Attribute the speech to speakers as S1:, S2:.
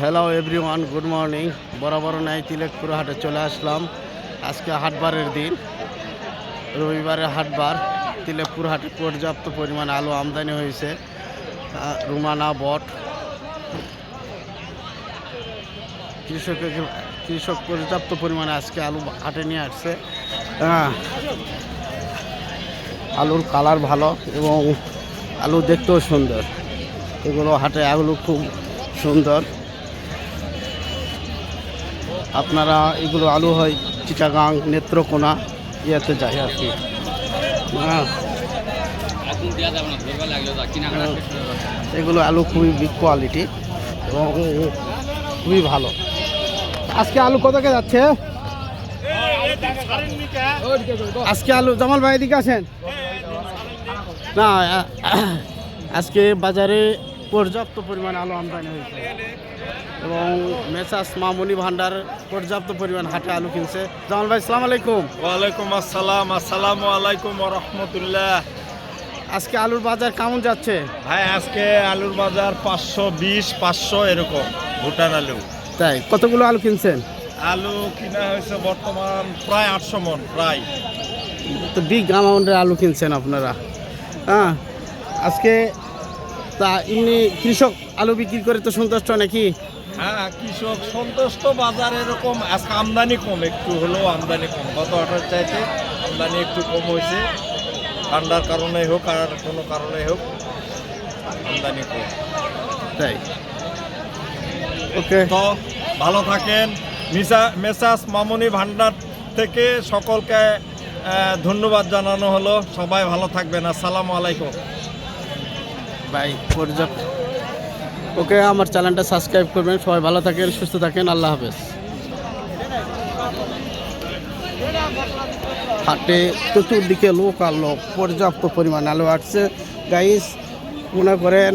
S1: Hello everyone good morning বরাবর নাই তিলেকপুর হাটে চলে আসলাম। আজকে হাটবারের দিন। রবিবারের হাটবার। তিলেকপুর হাটে পর্যাপ্ত পরিমাণে আলু আমদানি হয়েছে। রুমানা, বট। কৃষকের কৃষক পর্যাপ্ত পরিমাণে আজকে আলু হাটে নিয়ে আসছে। আলুর কালার ভালো এবং আলু দেখতেও সুন্দর। এগুলো হাটে আলু খুব সুন্দর। আপনারা এগুলো আলু হয় চিটাগাং নেত্রকোনা ইয়েতে যায় আর কি। হ্যাঁ। এগুলো আলু খুবই বিগ কোয়ালিটি এবং খুবই ভালো। আজকে আলু কত কে যাচ্ছে? আজকে আলু জামাল ভাই এদিকে আসেন। না, আজকে বাজারে পর্যাপ্ত পরিমাণ আলু আমদানি হয়েছে। এবং মেসাস মামুনি ভান্ডার পর্যাপ্ত পরিমাণ হাটে আলু কিনছে। জামাল ভাই সালাম আলাইকুম।
S2: ওয়ালাইকুম আসসালাম আসসালামু আলাইকুম রহমতুল্লাহ।
S1: আজকে আলুর বাজার কেমন যাচ্ছে?
S2: ভাই আজকে আলুর বাজার পাঁচশো বিশ পাঁচশো এরকম ভুটান আলু।
S1: তাই কতগুলো আলু কিনছেন?
S2: আলু কিনা হয়েছে বর্তমান প্রায় আটশো মন প্রায়।
S1: তো বিগ অ্যামাউন্টের আলু কিনছেন আপনারা। হ্যাঁ আজকে তা এমনি কৃষক আলু বিক্রি করে তো সন্তুষ্ট নাকি?
S2: হ্যাঁ কৃষক সন্তুষ্ট বাজার এরকম আজকে আমদানি কম একটু হলেও আমদানি কম। গত হাটের চাইতে আমদানি একটু কম হয়েছে। ঠান্ডার কারণে হোক আর কোনো কারণে হোক আমদানি কম।
S1: তাই? ওকে।
S2: তো ভালো থাকেন। মিসা মেসাস মামনি ভান্ডার থেকে সকলকে ধন্যবাদ জানানো হলো। সবাই ভালো থাকবেন। আসসালামু আলাইকুম।
S1: বাই পর্যাপ্ত। ওকে, আমার চ্যানেলটা সাবস্ক্রাইব করবেন। সবাই ভালো থাকেন, সুস্থ থাকেন। আল্লাহ হাফেজ। হাটে চতুর্দিকে লোক আর লোক, পর্যাপ্ত পরিমাণ আলো আসছে। গাইস মনে করেন